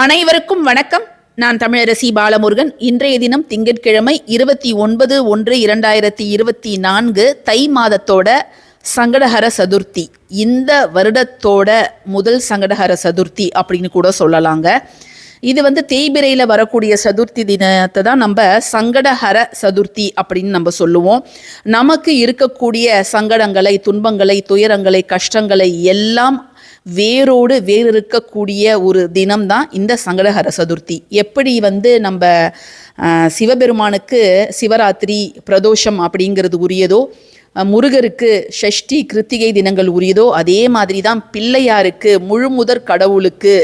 அனைவருக்கும் வணக்கம். நான் தமிழரசி பாலமுருகன். இன்றைய தினம் திங்கட்கிழமை இருபத்தி ஒன்பது ஒன்று இரண்டாயிரத்தி இருபத்தி நான்கு தை மாதத்தோட சங்கடஹர சதுர்த்தி. இந்த வருடத்தோட முதல் சங்கடஹர சதுர்த்தி அப்படின்னு கூட சொல்லலாங்க. இது வந்து தேய்பிரையில் வரக்கூடிய சதுர்த்தி தினத்தை தான் நம்ம சங்கடஹர சதுர்த்தி அப்படின்னு நம்ம சொல்லுவோம். நமக்கு இருக்கக்கூடிய சங்கடங்களை துன்பங்களை துயரங்களை கஷ்டங்களை எல்லாம் வேரோடு வேறு இருக்கக்கூடிய ஒரு தினம்தான் இந்த சங்கடஹர சதுர்த்தி. எப்படி வந்து நம்ம சிவபெருமானுக்கு சிவராத்திரி பிரதோஷம் அப்படிங்கிறது உரியதோ முருகருக்கு ஷஷ்டி கிருத்திகை தினங்கள் உரியதோ அதே மாதிரி தான் பிள்ளையாருக்கு முழுமுதற் கடவுளுக்கு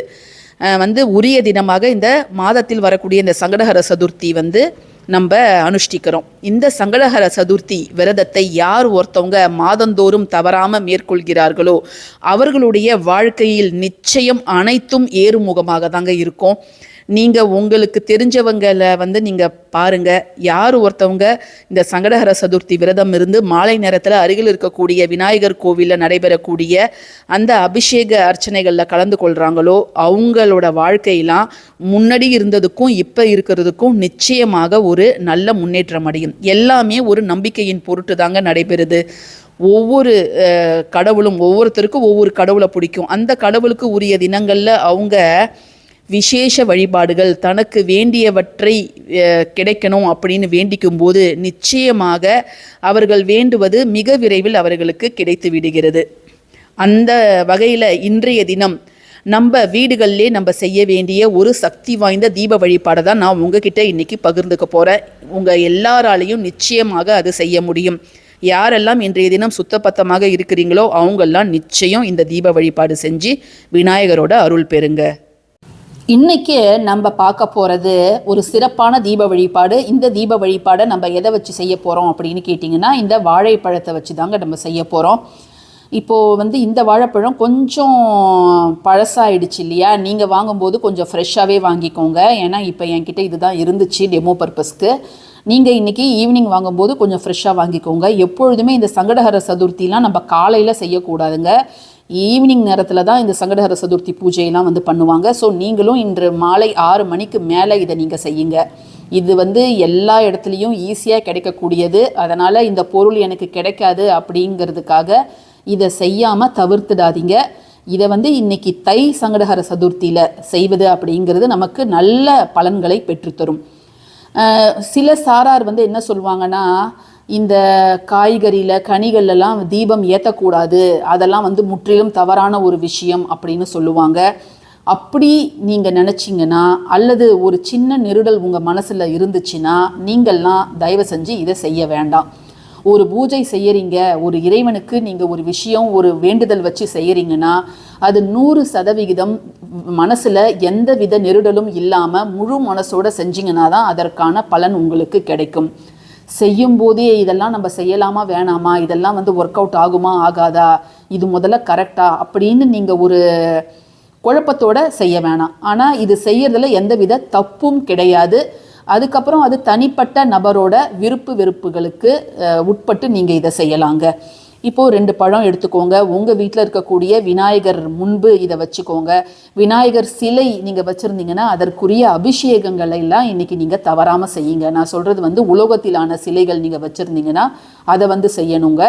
வந்து உரிய தினமாக இந்த மாதத்தில் வரக்கூடிய இந்த சங்கடஹர சதுர்த்தி வந்து நம்ம அனுஷ்டிக்கிறோம். இந்த சங்கடகர சதுர்த்தி விரதத்தை யார் ஒருத்தவங்க மாதந்தோறும் தவறாமல் மேற்கொள்கிறார்களோ அவர்களுடைய வாழ்க்கையில் நிச்சயம் அனைத்தும் ஏறுமுகமாக தாங்க இருக்கும். நீங்கள் உங்களுக்கு தெரிஞ்சவங்களை வந்து நீங்கள் பாருங்க. யார் ஒருத்தவங்க இந்த சங்கடஹர சதுர்த்தி விரதம் இருந்து மாலை நேரத்தில் அருகில் இருக்கக்கூடிய விநாயகர் கோவிலில் நடைபெறக்கூடிய அந்த அபிஷேக அர்ச்சனைகளில் கலந்து கொள்கிறாங்களோ அவங்களோட வாழ்க்கையெல்லாம் முன்னாடி இருந்ததுக்கும் இப்போ இருக்கிறதுக்கும் நிச்சயமாக ஒரு நல்ல முன்னேற்றம் அடையும். எல்லாமே ஒரு நம்பிக்கையின் பொருட்டு தாங்க நடைபெறுது. ஒவ்வொரு கடவுளும் ஒவ்வொருத்தருக்கும் ஒவ்வொரு கடவுளை பிடிக்கும். அந்த கடவுளுக்கு உரிய தினங்களில் அவங்க விசேஷ வழிபாடுகள் தனக்கு வேண்டியவற்றை கிடைக்கணும் அப்படின்னு வேண்டிக்கும் போது நிச்சயமாக அவர்கள் வேண்டுவது மிக விரைவில் அவர்களுக்கு கிடைத்து விடுகிறது. அந்த வகையில் இன்றைய தினம் நம்ம வீடுகளிலே நம்ம செய்ய வேண்டிய ஒரு சக்தி வாய்ந்த தீப வழிபாடை தான் நான் உங்ககிட்ட இன்னைக்கு பகிர்ந்துக்க போகிறேன் உங்கள் எல்லாராலையும் நிச்சயமாக அது செய்ய முடியும். யாரெல்லாம் இன்றைய தினம் சுத்தபத்தமாக இருக்கிறீங்களோ அவங்கெல்லாம் நிச்சயம் இந்த தீப வழிபாடு செஞ்சு விநாயகரோட அருள் பெறுங்க. இன்னைக்கு நம்ம பார்க்க போகிறது ஒரு சிறப்பான தீப வழிபாடு. இந்த தீப வழிபாடை நம்ம எதை வச்சு செய்ய போகிறோம் அப்படின்னு கேட்டிங்கன்னா இந்த வாழைப்பழத்தை வச்சு தாங்க நம்ம செய்ய போகிறோம் இப்போது வந்து இந்த வாழைப்பழம் கொஞ்சம் பழசாயிடுச்சு இல்லையா? நீங்கள் வாங்கும்போது கொஞ்சம் ஃப்ரெஷ்ஷாகவே வாங்கிக்கோங்க. ஏன்னா இப்போ என்கிட்ட இதுதான் இருந்துச்சு டெமோ பர்பஸ்க்கு நீங்கள் இன்றைக்கி ஈவினிங் வாங்கும்போது கொஞ்சம் ஃப்ரெஷ்ஷாக வாங்கிக்கோங்க. எப்பொழுதுமே இந்த சங்கடஹர சதுர்த்திலாம் நம்ம காலையில் செய்யக்கூடாதுங்க. ஈவினிங் நேரத்தில் தான் இந்த சங்கடஹர சதுர்த்தி பூஜையெல்லாம் வந்து பண்ணுவாங்க. ஸோ நீங்களும் இன்று மாலை ஆறு மணிக்கு மேலே இதை நீங்கள் செய்யுங்க. இது வந்து எல்லா இடத்துலையும் ஈஸியாக கிடைக்கக்கூடியது. அதனால் இந்த பொருள் எனக்கு கிடைக்காது அப்படிங்கிறதுக்காக இதை செய்யாமல் தவிர்த்துடாதீங்க. இதை வந்து இன்னைக்கு தை சங்கடஹர சதுர்த்தியில் செய்வது அப்படிங்கிறது நமக்கு நல்ல பலன்களை பெற்றுத்தரும். சில சாரார் வந்து என்ன சொல்லுவாங்கன்னா இந்த காய்கறியில் கனிகள்லாம் தீபம் ஏற்றக்கூடாது அதெல்லாம் வந்து முற்றிலும் தவறான ஒரு விஷயம் அப்படின்னு சொல்லுவாங்க. அப்படி நீங்கள் நினச்சிங்கன்னா அல்லது ஒரு சின்ன நெருடல் உங்கள் மனசில் இருந்துச்சுன்னா நீங்கள்லாம் தயவு செஞ்சு இதை செய்ய வேண்டாம். ஒரு பூஜை செய்யறீங்க ஒரு இறைவனுக்கு நீங்கள் ஒரு விஷயம் ஒரு வேண்டுதல் வச்சு செய்கிறீங்கன்னா அது நூறு சதவிகிதம் மனசில் எந்த வித நெருடலும் இல்லாமல் முழு மனசோட செஞ்சிங்கன்னா தான் அதற்கான பலன் உங்களுக்கு கிடைக்கும். செய்யும் போதே இதெல்லாம் நம்ம செய்யலாமா வேணாமா? இதெல்லாம் வந்து ஒர்க் அவுட் ஆகுமா ஆகாதா? இது முதல்ல கரெக்டா அப்படின்னு நீங்கள் ஒரு குழப்பத்தோட செய்ய வேணாம். ஆனால் இது செய்யறதுல எந்தவித தப்பும் கிடையாது. அதுக்கப்புறம் அது தனிப்பட்ட நபரோட விருப்பு வெறுப்புகளுக்கு உட்பட்டு நீங்கள் இதை செய்யலாங்க. இப்போது ரெண்டு பழம் எடுத்துக்கோங்க. உங்கள் வீட்டில் இருக்கக்கூடிய விநாயகர் முன்பு இதை வச்சுக்கோங்க. விநாயகர் சிலை நீங்கள் வச்சுருந்தீங்கன்னா அதற்குரிய அபிஷேகங்களை எல்லாம் இன்றைக்கி நீங்கள் தவறாமல் செய்யுங்க. நான் சொல்கிறது வந்து உலோகத்திலான சிலைகள் நீங்கள் வச்சுருந்தீங்கன்னா அதை வந்து செய்யணுங்க.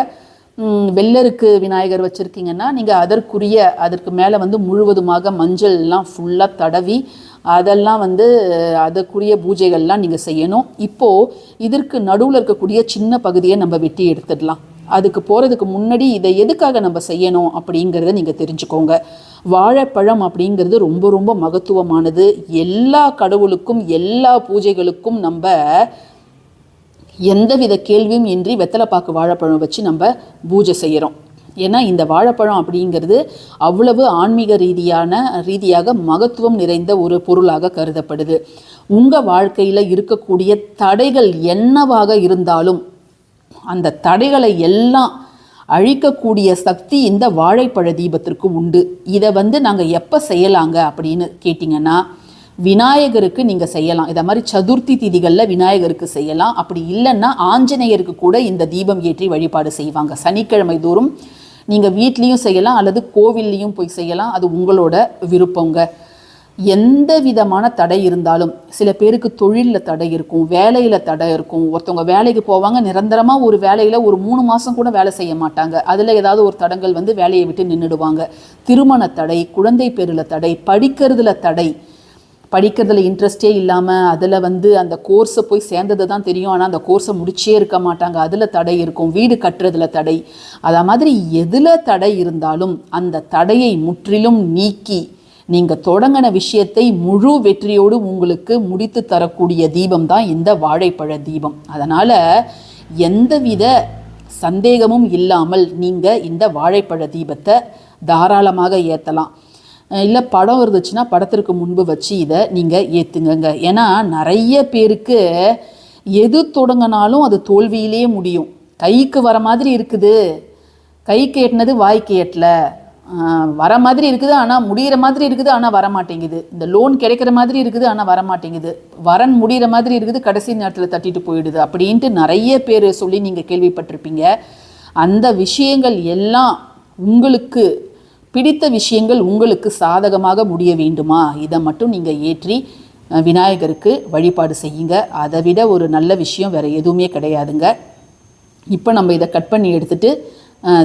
வெள்ளருக்கு விநாயகர் வச்சுருக்கீங்கன்னா நீங்கள் அதற்குரிய அதற்கு மேலே வந்து முழுவதுமாக மஞ்சள்லாம் ஃபுல்லாக தடவி அதெல்லாம் வந்து அதற்குரிய பூஜைகள்லாம் நீங்கள் செய்யணும். இப்போது இதற்கு நடுவில் இருக்கக்கூடிய சின்ன பகுதியை நம்ம வெட்டி எடுத்துடலாம். அதுக்கு போகிறதுக்கு முன்னாடி இதை எதுக்காக நம்ம செய்யணும் அப்படிங்கிறத நீங்கள் தெரிஞ்சுக்கோங்க. வாழைப்பழம் அப்படிங்கிறது ரொம்ப ரொம்ப மகத்துவமானது. எல்லா கடவுளுக்கும் எல்லா பூஜைகளுக்கும் நம்ம எந்தவித கேள்வியும் இன்றி வெத்தலைப்பாக்கு வாழைப்பழம் வச்சு நம்ம பூஜை செய்கிறோம் ஏன்னா இந்த வாழைப்பழம் அப்படிங்கிறது அவ்வளவு ஆன்மீக ரீதியான ரீதியாக மகத்துவம் நிறைந்த ஒரு பொருளாக கருதப்படுது. உங்கள் வாழ்க்கையில் இருக்கக்கூடிய தடைகள் என்னவாக இருந்தாலும் அந்த தடைகளை எல்லாம் அழிக்கக்கூடிய சக்தி இந்த வாழைப்பழ தீபத்திற்கு உண்டு. இதை வந்து நாங்கள் எப்போ செய்யலாங்க அப்படின்னு கேட்டிங்கன்னா விநாயகருக்கு நீங்கள் செய்யலாம். இதை மாதிரி சதுர்த்தி திதிகளில் விநாயகருக்கு செய்யலாம். அப்படி இல்லைன்னா ஆஞ்சநேயருக்கு கூட இந்த தீபம் ஏற்றி வழிபாடு செய்வாங்க. சனிக்கிழமை தோறும் நீங்கள் வீட்லேயும் செய்யலாம் அல்லது கோவில்லையும் போய் செய்யலாம். அது உங்களோட விருப்பங்க. எந்த விதமான தடை இருந்தாலும் சில பேருக்கு தொழிலில் தடை இருக்கும் வேலையில் தடை இருக்கும். ஒருத்தவங்க வேலைக்கு போவாங்க நிரந்தரமாக ஒரு வேலையில் ஒரு மூணு மாதம் கூட வேலை செய்ய மாட்டாங்க. அதில் ஏதாவது ஒரு தடங்கள் வந்து வேலையை விட்டு நின்றுடுவாங்க திருமண தடை குழந்தை பேரில் தடை படிக்கிறதுல தடை. படிக்கிறதுல இன்ட்ரெஸ்டே இல்லாமல் அதில் வந்து அந்த கோர்ஸை போய் சேர்ந்தது தான் தெரியும். ஆனால் அந்த கோர்ஸை முடிச்சே இருக்க மாட்டாங்க. அதில் தடை இருக்கும். வீடு கட்டுறதுல தடை. அதே மாதிரி எதில் தடை இருந்தாலும் அந்த தடையை முற்றிலும் நீக்கி நீங்கள் தொடங்கின விஷயத்தை முழு வெற்றியோடு உங்களுக்கு முடித்து தரக்கூடிய தீபம் தான் இந்த வாழைப்பழ தீபம். அதனால் எந்தவித சந்தேகமும் இல்லாமல் நீங்கள் இந்த வாழைப்பழ தீபத்தை தாராளமாக ஏற்றலாம் இல்லை படம் இருந்துச்சுன்னா படத்திற்கு முன்பு வச்சு இதை நீங்கள் ஏற்றுங்கங்க ஏன்னா நிறைய பேருக்கு எது தொடங்கினாலும் அது தோல்வியிலே முடியும். கைக்கு வர மாதிரி இருக்குது. கைக்கு எட்டினது வாய்க்கு எட்டலை வர மாதிரி இருக்குது ஆனால் முடிகிற மாதிரி இருக்குது ஆனால் வர மாட்டேங்குது இந்த லோன் கிடைக்கிற மாதிரி இருக்குது ஆனால் வர மாட்டேங்குது வரன் முடிகிற மாதிரி இருக்குது கடைசி நேரத்தில் தட்டிட்டு போயிடுது. அப்படின்ட்டு நிறைய பேர் சொல்லி நீங்கள் கேள்விப்பட்டிருப்பீங்க. அந்த விஷயங்கள் எல்லாம் உங்களுக்கு பிடித்த விஷயங்கள் உங்களுக்கு சாதகமாக முடிய வேண்டுமா? இதை மட்டும் நீங்கள் ஏற்றி விநாயகருக்கு வழிபாடு செய்யுங்க. அதை விட ஒரு நல்ல விஷயம் வேறு எதுவுமே கிடையாதுங்க. இப்போ நம்ம இதை கட் பண்ணி எடுத்துட்டு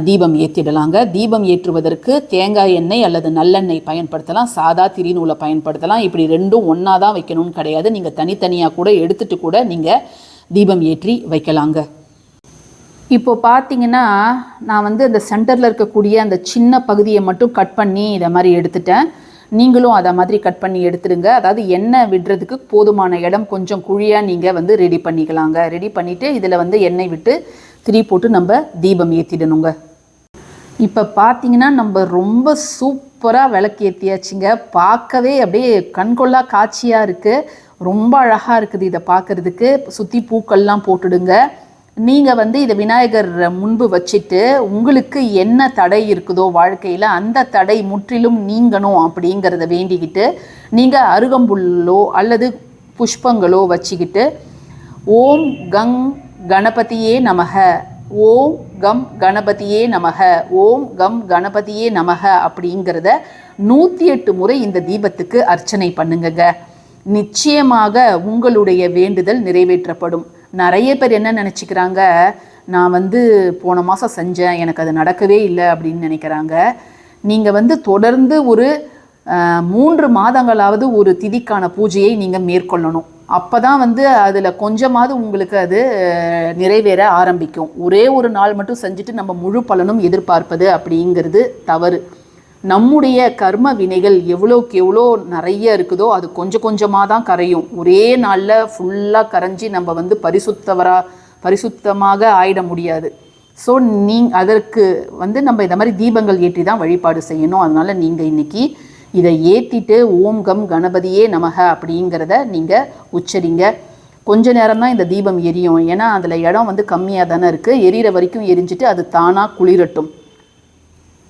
தீபம் ஏற்றிடலாங்க தீபம் ஏற்றுவதற்கு தேங்காய் எண்ணெய் அல்லது நல்லெண்ணெய் பயன்படுத்தலாம். சாதா திரிநூலை பயன்படுத்தலாம். இப்படி ரெண்டும் ஒன்றா தான் வைக்கணும்னு கிடையாது. நீங்கள் தனித்தனியாக கூட எடுத்துட்டு கூட நீங்கள் தீபம் ஏற்றி வைக்கலாங்க. இப்போ பார்த்தீங்கன்னா நான் வந்து அந்த சென்டரில் இருக்கக்கூடிய அந்த சின்ன பகுதியை மட்டும் கட் பண்ணி இதை மாதிரி எடுத்துட்டேன். நீங்களும் அதை மாதிரி கட் பண்ணி எடுத்துடுங்க. அதாவது எண்ணெய் விடுறதுக்கு போதுமான இடம் கொஞ்சம் குழியாக நீங்கள் வந்து ரெடி பண்ணிக்கலாங்க. ரெடி பண்ணிவிட்டு இதில் வந்து எண்ணெய் விட்டு திரி போட்டு நம்ம தீபம் ஏற்றிடணுங்க இப்போ பார்த்தீங்கன்னா நம்ம ரொம்ப சூப்பராக விளக்கு ஏற்றியாச்சுங்க பார்க்கவே அப்படியே கண்கொள்ளா காட்சியாக இருக்குது ரொம்ப அழகாக இருக்குது இதை பார்க்குறதுக்கு. சுற்றி பூக்கள்லாம் போட்டுடுங்க. நீங்கள் வந்து இதை விநாயகர் முன்பு வச்சுட்டு உங்களுக்கு என்ன தடை இருக்குதோ வாழ்க்கையில் அந்த தடை முற்றிலும் நீங்கணும் அப்படிங்கிறத வேண்டிக்கிட்டு நீங்கள் அருகம்புல்லோ அல்லது புஷ்பங்களோ வச்சுக்கிட்டு ஓம் கங் கணபதியே நமக. ஓம் கம் கணபதியே நமக. ஓம் கம் கணபதியே நமக அப்படிங்கிறத நூற்றி எட்டு முறை இந்த தீபத்துக்கு அர்ச்சனை பண்ணுங்கங்க. நிச்சயமாக உங்களுடைய வேண்டுதல் நிறைவேற்றப்படும். நிறைய பேர் என்ன நினச்சிக்கிறாங்க? நான் வந்து போன மாதம் செஞ்சேன் எனக்கு அது நடக்கவே இல்லை அப்படின்னு நினைக்கிறாங்க. நீங்கள் வந்து தொடர்ந்து ஒரு மூன்று மாதங்களாவது ஒரு திதிக்கான பூஜையை நீங்கள் மேற்கொள்ளணும். அப்போ தான் வந்து அதில் கொஞ்சமாவது உங்களுக்கு அது நிறைவேற ஆரம்பிக்கும். ஒரே ஒரு நாள் மட்டும் செஞ்சுட்டு நம்ம முழு பலனும் எதிர்பார்ப்பது அப்படிங்கிறது தவறு. நம்முடைய கர்ம வினைகள் எவ்வளோக்கு எவ்வளோ நிறைய இருக்குதோ அது கொஞ்சம் கொஞ்சமாக தான் கரையும். ஒரே நாளில் ஃபுல்லாக கரைஞ்சி நம்ம வந்து பரிசுத்தவரா பரிசுத்தமாக ஆயிட முடியாது. ஸோ நீ அதற்கு வந்து நம்ம இந்த மாதிரி தீபங்கள் ஏற்றி தான் வழிபாடு செய்யணும். அதனால் நீங்கள் இன்னைக்கு இதை ஏற்றிட்டு ஓம் கம் கணபதியே நமக அப்படிங்கிறத நீங்கள் உச்சரிங்க. கொஞ்ச நேரம் தான் இந்த தீபம் எரியும். ஏன்னா அதில் இடம் வந்து கம்மியாக தானே இருக்குது எரியிற வரைக்கும் எரிஞ்சிட்டு அது தானாக குளிரட்டும்.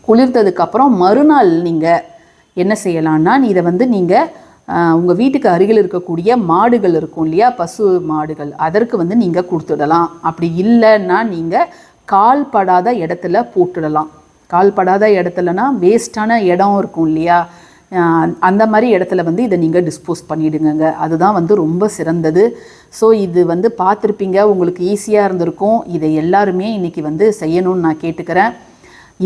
குளிர்த்ததுக்கப்புறம் மறுநாள் நீங்கள் என்ன செய்யலான்னா இதை வந்து நீங்கள் உங்கள் வீட்டுக்கு அருகில் இருக்கக்கூடிய மாடுகள் இருக்கும் இல்லையா? பசு மாடுகள். அதற்கு வந்து நீங்கள் கொடுத்துடலாம். அப்படி இல்லைன்னா நீங்கள் கால் படாத இடத்துல போட்டுடலாம். கால் படாத இடத்துலனா வேஸ்ட்டான இடம் இருக்கும் இல்லையா? அந்த மாதிரி இடத்துல வந்து இதை நீங்கள் டிஸ்போஸ் பண்ணிவிடுங்க அதுதான் வந்து ரொம்ப சிறந்தது. ஸோ இது வந்து பார்த்துருப்பீங்க உங்களுக்கு ஈஸியாக இருந்திருக்கும். இதை எல்லாருமே இன்றைக்கி வந்து செய்யணும்னு நான் கேட்டுக்கிறேன்.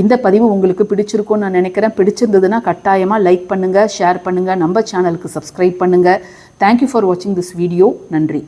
இந்த பதிவு உங்களுக்கு பிடிச்சிருக்கும்னு நான் நினைக்கிறேன். பிடிச்சிருந்ததுன்னா கட்டாயமாக லைக் பண்ணுங்கள் ஷேர் பண்ணுங்கள் நம்ம சேனலுக்கு சப்ஸ்கிரைப் பண்ணுங்கள் தேங்க்யூ ஃபார் வாட்சிங் திஸ் வீடியோ நன்றி.